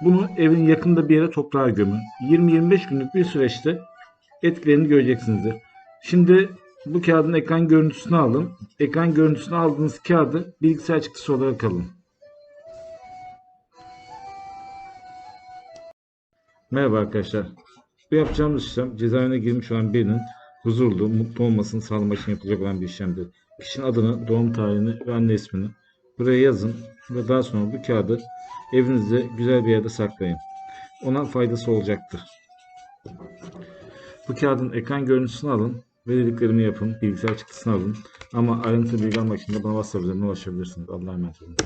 bunu evin yakında bir yere toprağa gömün. 20-25 günlük bir süreçte etkilerini göreceksinizdir. Şimdi bu kağıdın ekran görüntüsünü alın. Ekran görüntüsünü aldığınız kağıdı bilgisayar çıktısı olarak alın. Merhaba arkadaşlar. Bu yapacağımız işlem cezaevine girmiş olan birinin huzurlu, mutlu olmasını sağlamak için yapılacak olan bir işlemdir. Kişinin adını, doğum tarihini ve anne ismini buraya yazın ve daha sonra bu kağıdı evinizde güzel bir yerde saklayın. Ona faydası olacaktır. Bu kağıdın ekran görüntüsünü alın ve dediklerimi yapın. Bilgisayar çıktısını alın. Ama ayrıntılı bilgi almak için de bana WhatsApp ulaşabilirsiniz. Allah'a emanet olun.